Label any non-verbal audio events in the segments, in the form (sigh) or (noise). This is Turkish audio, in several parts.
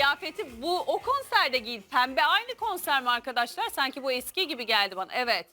kıyafeti bu o konserde giyin. Pembe aynı konser mi arkadaşlar? Sanki bu eski gibi geldi bana. Evet.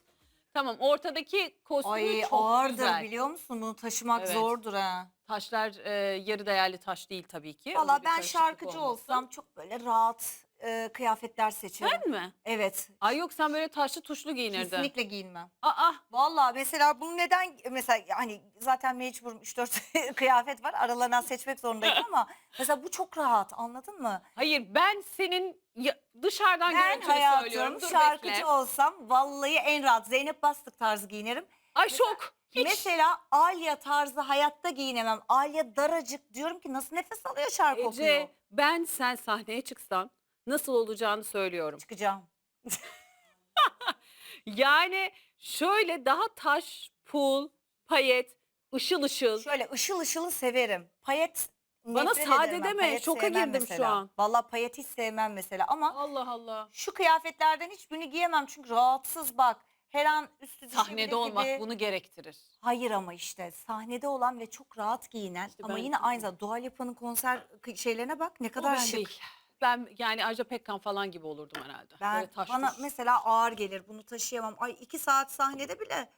Tamam ortadaki kostümü Ay çok ağırdır güzel. biliyor musun? Bunu taşımak Evet. zordur ha. Taşlar e, yarı değerli taş değil tabii ki. Valla bir ben karışıklık şarkıcı olmasın. olsam çok böyle rahat e, kıyafetler seçerim. Sen mi? Evet. Ay yok sen böyle taşlı tuşlu giyinirdin. Kesinlikle giyinmem. Aa Valla mesela bunu neden mesela hani zaten mecburum 3-4 (laughs) kıyafet var aralarından seçmek zorundayım ama (laughs) mesela bu çok rahat anladın mı? hayır ben senin ya- dışarıdan Ben görüntülü söylüyorum. hayatım Dur şarkıcı bekle. olsam vallahi en rahat Zeynep Bastık tarzı giyinirim. Ay şok. Hiç. Mesela Alya tarzı hayatta giyinemem. Alya daracık diyorum ki nasıl nefes alıyor şarkı okuyor. Ece ben sen sahneye çıksan nasıl olacağını söylüyorum. Çıkacağım. (laughs) Yani şöyle daha taş, pul, payet, ışıl ışıl. Şöyle ışıl ışılı severim. Payet Bana nefret sade ederim ben. deme, Payet şoka sevmem girdim şu mesela. an. Vallahi payet hiç sevmem mesela ama Allah Allah. şu kıyafetlerden hiçbirini giyemem çünkü rahatsız bak. Her an üstü düşebilir Sahnede olmak gibi. bunu gerektirir. Hayır ama işte sahnede olan ve çok rahat giyinen İşte ama ben- yine aynı zamanda Dua Lipa'nın konser kı- şeylerine bak ne O kadar ben şık. değil. Ben yani Ajda Pekkan falan gibi olurdum herhalde. Ben Böyle taş bana tuş. mesela ağır gelir bunu taşıyamam. Ay iki saat sahnede bile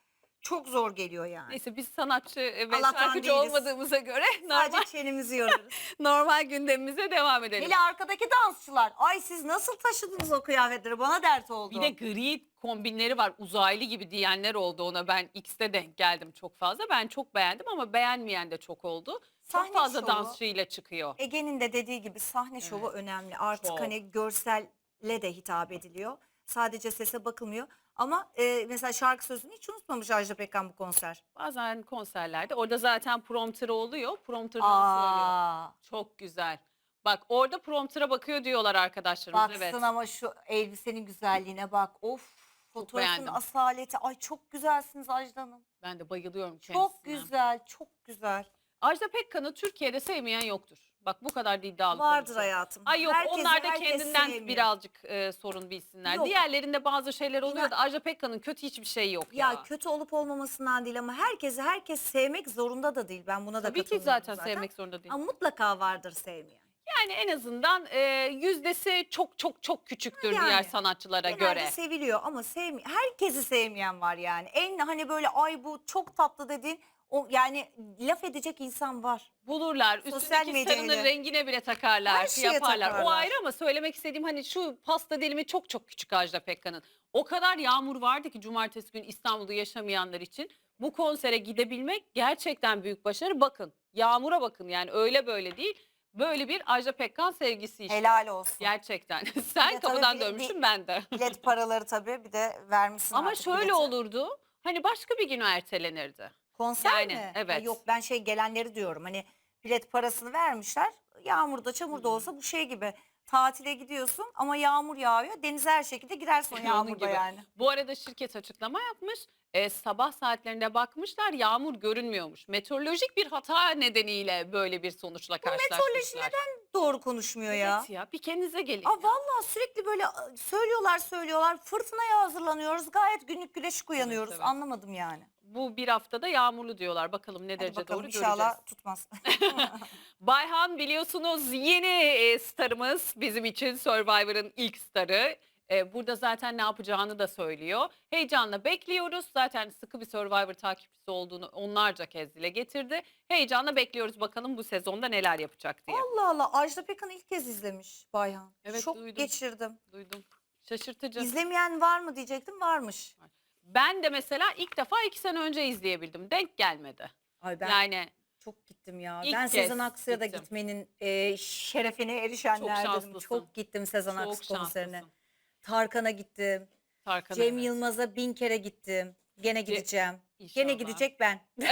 çok zor geliyor yani. Neyse biz sanatçı ve Allah'tan şarkıcı değiliz. olmadığımıza göre normal, Sadece (laughs) çenemizi yorarız. normal gündemimize devam edelim. Hele arkadaki dansçılar. Ay siz nasıl taşıdınız o kıyafetleri bana dert oldu. Bir de gri kombinleri var uzaylı gibi diyenler oldu ona ben X'te denk geldim çok fazla. Ben çok beğendim ama beğenmeyen de çok oldu. Sahne çok fazla şovu. dansçıyla çıkıyor. Ege'nin de dediği gibi sahne şovu Evet. önemli. Artık Çok. hani görselle de hitap ediliyor. Sadece sese bakılmıyor. Ama e, mesela şarkı sözünü hiç unutmamış Ajda Pekkan bu konser. Bazen konserlerde orada zaten prompter oluyor. Prompterdan söylüyor. Çok güzel. Bak orada promptera bakıyor diyorlar arkadaşlarımız. baksın evet. ama şu elbisenin güzelliğine bak. Of fotoğrafın asaleti. Ay çok güzelsiniz Ajda Hanım. Ben de bayılıyorum kendisine. Çok güzel, çok güzel. Ajda Pekkan'ı Türkiye'de sevmeyen yoktur. Bak bu kadar da iddialı Vardır konuşuyorum. hayatım. Ay yok Herkesi onlar da herkes kendinden sevmiyor. birazcık e, sorun bilsinler. Yok. Diğerlerinde bazı şeyler oluyor da Ajda Pekkan'ın kötü hiçbir şey yok ya. Ya kötü olup olmamasından değil ama herkesi herkes sevmek zorunda da değil. Ben buna da Tabii ki katılmıyorum zaten, sevmek zorunda değil. Ama mutlaka vardır sevmeyen. Yani en azından e, yüzdesi çok çok çok küçüktür Yani, diğer sanatçılara göre. seviliyor ama sevmi herkesi sevmeyen var yani. En hani böyle ay bu çok tatlı dediğin o yani laf edecek insan var. Bulurlar. Sosyal Üstündeki medyayla. sarının rengine bile takarlar, Her şeye yaparlar. O takarlar. ayrı ama söylemek istediğim hani şu pasta dilimi çok çok küçük Ajda Pekkan'ın. O kadar yağmur vardı ki cumartesi günü İstanbul'da yaşamayanlar için bu konsere gidebilmek gerçekten büyük başarı. Bakın yağmura bakın yani öyle böyle değil. Böyle bir Ajda Pekkan sevgisi işte. Helal olsun. Gerçekten. (laughs) Sen tabii kapıdan bir- bir- dönmüşsün ben de. Bilet paraları tabii bir de vermişsin Ama artık şöyle bileti. olurdu. Hani başka bir gün ertelenirdi. Konser Yani, mi? Ha, evet. Yok ben şey gelenleri diyorum hani bilet parasını vermişler. Yağmurda çamurda olsa bu şey gibi tatile gidiyorsun ama yağmur yağıyor. Denize her şekilde girersin o Onun yağmurda gibi. yani. Bu arada şirket açıklama yapmış. E, sabah saatlerinde bakmışlar yağmur görünmüyormuş. Meteorolojik bir hata nedeniyle böyle bir sonuçla karşılaşmışlar. meteoroloji neden doğru konuşmuyor ya? Evet ya bir kendinize gelin. Aa, vallahi sürekli böyle a, söylüyorlar söylüyorlar. Fırtınaya hazırlanıyoruz. Gayet günlük güneşlik uyanıyoruz. evet. Anlamadım yani. Bu bir haftada yağmurlu diyorlar. Bakalım ne Hadi derece bakalım doğru inşallah göreceğiz. tutmaz. (laughs) (laughs) Bayhan biliyorsunuz yeni e, starımız bizim için Survivor'ın ilk starı. E, burada zaten ne yapacağını da söylüyor. Heyecanla bekliyoruz. Zaten sıkı bir Survivor takipçisi olduğunu onlarca kez dile getirdi. Heyecanla bekliyoruz bakalım bu sezonda neler yapacak diye. Allah Allah Ajda Pekkan'ı ilk kez izlemiş Bayhan. Evet, Şok duydum. geçirdim. Duydum. Şaşırtıcı. İzlemeyen var mı diyecektim varmış. Ben de mesela ilk defa iki sene önce izleyebildim. Denk gelmedi. Ay ben yani çok gittim ya. İlk ben kez Sezen Aksu'ya da gittim. gitmenin e, şerefine erişenlerdenim. şanslısın. Çok gittim Sezen çok Aksu konserine. şanslısın. Tarkan'a gittim. Tarkan Cem evet. Yılmaz'a bin kere gittim. Gene gideceğim. Gene İnşallah. gidecek ben. (laughs)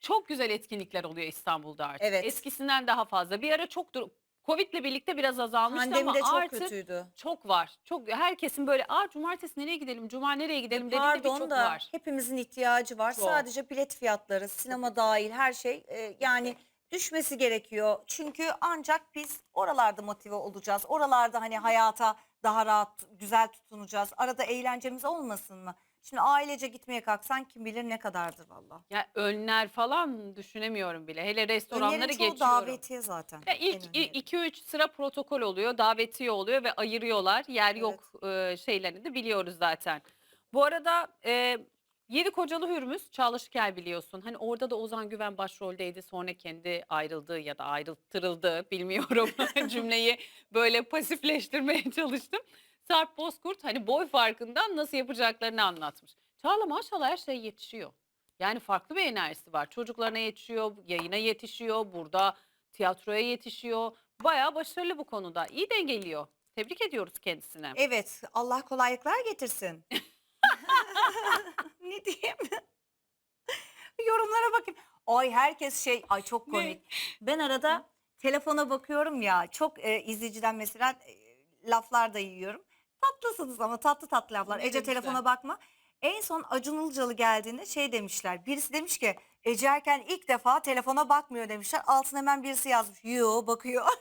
Çok güzel etkinlikler oluyor İstanbul'da artık. Evet. Eskisinden daha fazla. Bir ara çok dur- Covid'le birlikte biraz azalmıştı Pandemi ama de çok artık kötüydü. çok var. Çok herkesin böyle aa cumartesi nereye gidelim, cuma nereye gidelim dediğinde bir Pardon çok da var. hepimizin ihtiyacı var. Çok. Sadece bilet fiyatları, sinema dahil her şey e, yani düşmesi gerekiyor. Çünkü ancak biz oralarda motive olacağız. Oralarda hani hayata daha rahat, güzel tutunacağız. Arada eğlencemiz olmasın mı? Şimdi ailece gitmeye kalksan kim bilir ne kadardır valla. Ya önler falan düşünemiyorum bile. Hele restoranları Önlerin çoğu geçiyorum. davetiye zaten. Ya en ilk önleri. 2-3 sıra protokol oluyor, davetiye oluyor ve ayırıyorlar. Yer yok e, şeylerini de biliyoruz zaten. Bu arada e, Yedi Kocalı Hürmüz, Çağla Şikel biliyorsun. Hani orada da Ozan Güven başroldeydi. Sonra kendi ayrıldığı ya da ayrıltırıldı (laughs) bilmiyorum. (laughs) Cümleyi böyle pasifleştirmeye (laughs) çalıştım. Sarp Bozkurt hani boy farkından nasıl yapacaklarını anlatmış. Çağla maşallah her şey yetişiyor. Yani farklı bir enerjisi var. Çocuklarına yetişiyor, yayına yetişiyor, burada tiyatroya yetişiyor. Bayağı başarılı bu konuda. İyi dengeliyor. Tebrik ediyoruz kendisine. Evet Allah kolaylıklar getirsin. (laughs) ne diyeyim? Yorumlara bakayım. Ay herkes şey ay çok komik. Ben arada telefona bakıyorum ya çok e, izleyiciden mesela e, laflar da yiyorum. Tatlısınız ama tatlı tatlı laflar. Ne Ece demişler? telefona bakma. En son Acun Ilıcalı geldiğinde şey demişler. Birisi demiş ki Ece Erken ilk defa telefona bakmıyor demişler. Altına hemen birisi yazmış. Yo bakıyor. (laughs)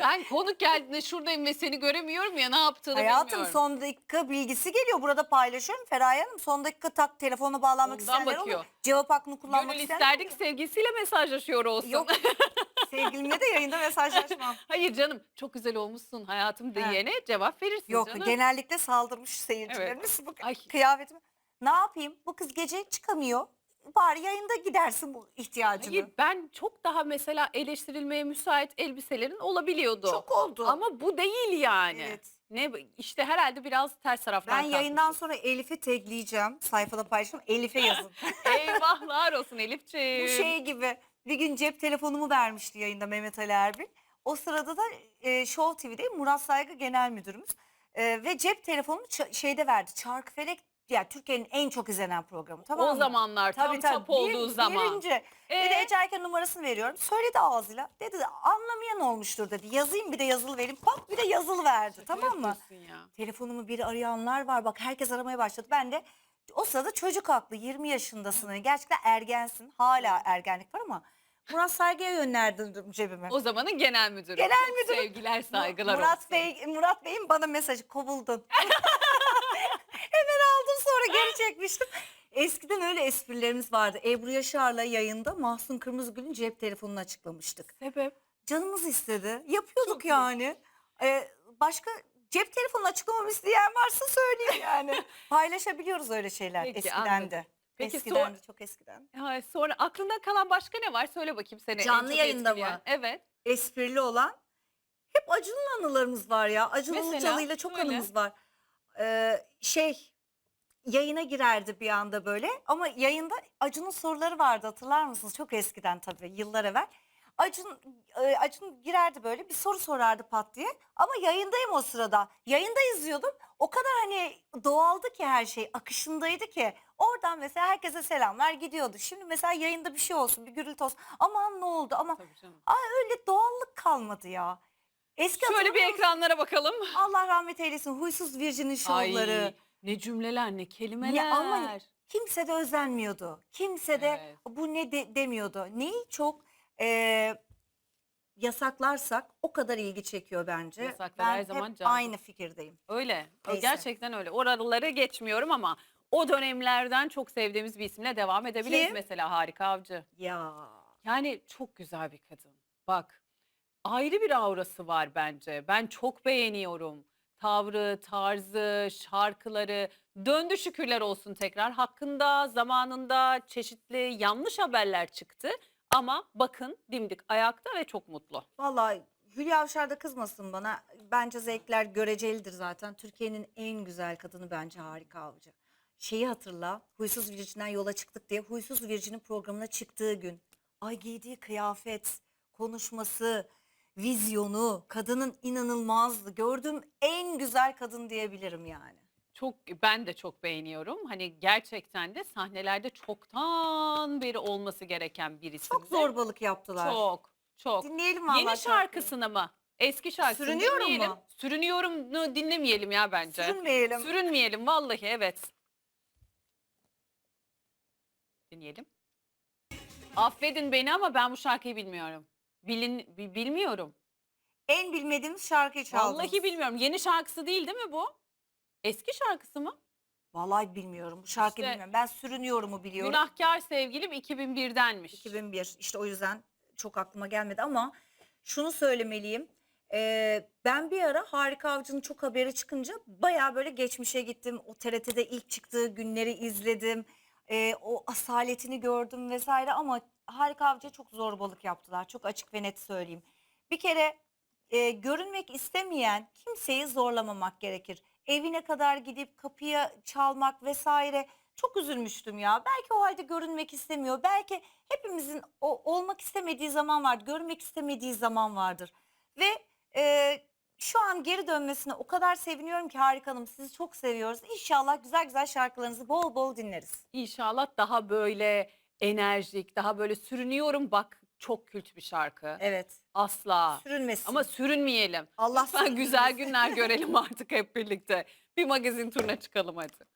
Ben konuk geldiğinde şuradayım ve seni göremiyorum ya ne yaptığını Hayatım bilmiyorum. son dakika bilgisi geliyor. Burada paylaşıyorum. Feraye Hanım son dakika tak telefona bağlanmak Ondan isteyenler bakıyor. olur. Cevap hakkını kullanmak Gönül isteyenler isterdik sevgilisiyle mesajlaşıyor olsun. Yok. (laughs) Sevgilimle de yayında mesajlaşmam. Hayır canım çok güzel olmuşsun hayatım Ha. diyene cevap verirsin Yok canım. genellikle saldırmış seyircilerimiz. Bu Ay. kıyafetime. Ne yapayım? Bu kız gece çıkamıyor. Bari yayında gidersin bu ihtiyacını. Hayır ben çok daha mesela eleştirilmeye müsait elbiselerin olabiliyordu. Çok oldu. Ama bu değil yani. Evet. Ne işte herhalde biraz ters taraftan Ben yayından sonra Elif'i tagleyeceğim. Sayfada paylaşacağım. Elif'e yazın. (laughs) Eyvahlar olsun Elifciğim. Bu şey gibi bir gün cep telefonumu vermişti yayında Mehmet Ali Erbil. O sırada da e, Show TV'de Murat Saygı genel müdürümüz. E, ve cep telefonumu şeyde verdi. Çarkıfelek yani Türkiye'nin en çok izlenen programı tamam o mı? zamanlar tam tap Bir- olduğu zaman. Birinci. Dedi Ee? Ece Erken numarasını veriyorum. Söyledi ağzıyla. Dedi anlamayan olmuştur dedi. Yazayım bir de yazılı vereyim. Pat bir de yazılı verdi tamam mı? Yapıyorsun ya. Telefonumu biri arayanlar var. Bak herkes aramaya başladı. Ben de o sırada çocuk haklı 20 yaşındasın. Yani Gerçekten ergensin. Hala ergenlik var ama Murat Saygı'ya yönlendirdim cebime. O zamanın genel müdürü. Genel Çok müdürü. Sevgiler saygılar Murat olsun. Bey Murat Bey'in bana mesajı kovuldun. (laughs) Geri çekmiştim. (laughs) Eskiden öyle esprilerimiz vardı. Ebru Yaşar'la yayında Mahsun Kırmızıgül'ün cep telefonunu açıklamıştık. Sebep? Canımız istedi. Yapıyorduk Çok yani. Ee, başka cep telefonu açıklamamı isteyen varsa söyleyeyim yani. (laughs) Paylaşabiliyoruz öyle şeyler Peki, eskiden anladım. de. Peki, eskiden sonra- de çok eskiden. Ha, sonra aklında kalan başka ne var? Söyle bakayım seni. en Canlı yayında mı? Evet. Esprili olan hep Acun'un anılarımız var ya. Acun Mesela? Çok Söyle. anımız var. Ee, şey yayına girerdi bir anda böyle ama yayında Acun'un soruları vardı hatırlar mısınız? Çok eskiden tabii yıllar evvel. Acun e, Acun girerdi böyle bir soru sorardı pat diye ama yayındayım o sırada. Yayında izliyordum. O kadar hani doğaldı ki her şey akışındaydı ki. Oradan mesela herkese selamlar gidiyordu. Şimdi mesela yayında bir şey olsun bir gürültü olsun. Aman ne oldu ama canım. öyle doğallık kalmadı ya. Eski Şöyle bir hatırlıyor musun? ekranlara bakalım. Allah rahmet eylesin huysuz Virgin'in şovları. Ne cümleler ne kelimeler. Ya ama Kimse de özenmiyordu. Kimse de Evet. bu ne de, demiyordu. Neyi çok e, yasaklarsak o kadar ilgi çekiyor bence. Yasaklar ben her zaman hep cazip. aynı fikirdeyim. Öyle. O Neyse. Gerçekten öyle. Oraları geçmiyorum ama o dönemlerden çok sevdiğimiz bir isimle devam edebiliriz. Kim? Mesela Harika Avcı. Ya Yani çok güzel bir kadın. Bak ayrı bir aurası var bence. Ben çok beğeniyorum. Tavrı, tarzı, şarkıları. Döndü şükürler olsun tekrar. Hakkında zamanında çeşitli yanlış haberler çıktı. Ama bakın dimdik ayakta ve çok mutlu. vallahi Hülya Avşar da kızmasın bana. Bence zevkler görecelidir zaten. Türkiye'nin en güzel kadını bence harika avcı. Şeyi hatırla. Huysuz Virgin'den yola çıktık diye. Huysuz Virgin'in programına çıktığı gün. Ay giydiği kıyafet, konuşması, vizyonu, kadının inanılmazdı. Gördüğüm en güzel kadın diyebilirim yani. Çok ben de çok beğeniyorum. Hani gerçekten de sahnelerde çoktan beri olması gereken birisi. Çok zorbalık yaptılar. Çok, çok. Dinleyelim vallahi Yeni şarkısını mı? Eski şarkısını Sürünüyorum dinleyelim. mu? Sürünüyorum'u dinlemeyelim ya bence. Sürünmeyelim. Sürünmeyelim vallahi evet. Dinleyelim. Affedin beni ama ben bu şarkıyı bilmiyorum. Bilin, bi- bilmiyorum. En bilmediğimiz şarkıyı çaldınız. Vallahi bilmiyorum. Yeni şarkısı değil değil mi bu? Eski şarkısı mı? Vallahi bilmiyorum. Bu şarkı İşte- bilmiyorum. Ben sürünüyorumu biliyorum. Günahkar sevgilim 2001'denmiş. 2001 işte o yüzden çok aklıma gelmedi ama şunu söylemeliyim. Ee, ben bir ara Harika Avcı'nın çok haberi çıkınca baya böyle geçmişe gittim. O TRT'de ilk çıktığı günleri izledim. Ee, o asaletini gördüm vesaire ama Harika Avcı'ya çok zorbalık yaptılar. Çok açık ve net söyleyeyim. Bir kere e, görünmek istemeyen kimseyi zorlamamak gerekir. Evine kadar gidip kapıya çalmak vesaire çok üzülmüştüm ya. Belki o halde görünmek istemiyor. Belki hepimizin o, olmak istemediği zaman vardır. Görünmek istemediği zaman vardır. Ve e, şu an geri dönmesine o kadar seviniyorum ki Harika Hanım. Sizi çok seviyoruz. İnşallah güzel güzel şarkılarınızı bol bol dinleriz. İnşallah daha böyle enerjik, daha böyle sürünüyorum. Bak çok kült bir şarkı. Evet. Asla. Sürünmesin. Ama sürünmeyelim. Allah Lütfen güzel sürünmesin. (laughs) günler görelim artık hep birlikte. Bir magazin turuna çıkalım hadi.